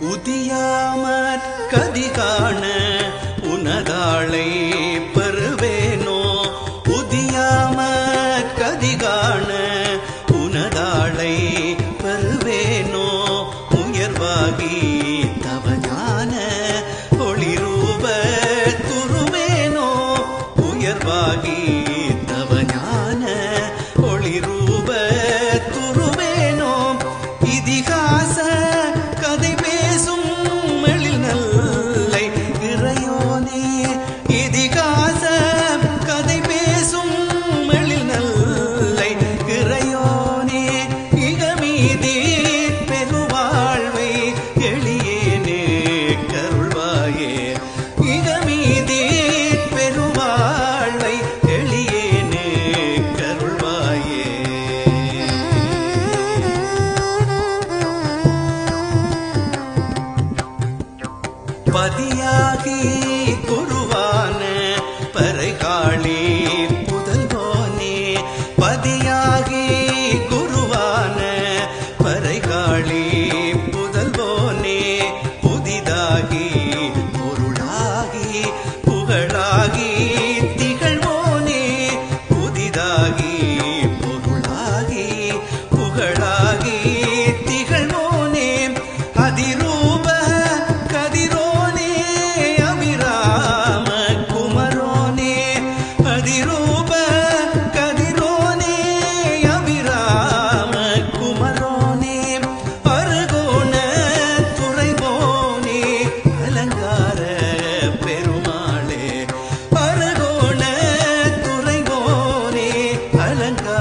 உதியாமற் கதிகாண உனதாளை பெறுவேனோ உதியாமற் கதிகாண உனதாளை பெறுவேனோ உயர்வாகி தவஞான ஒளிரூப துருவேனோ உயர்வாகி தவஞான ஒளிரூப துருவேனோ இதிகாச பதியாகி குருவான பறைகாளி அதிரூப கதிரோனே அபிராம குமரோனே பருகோண துறைவோனே அலங்கார பெருமாளே பருகோண துறைவோனே அலங்கார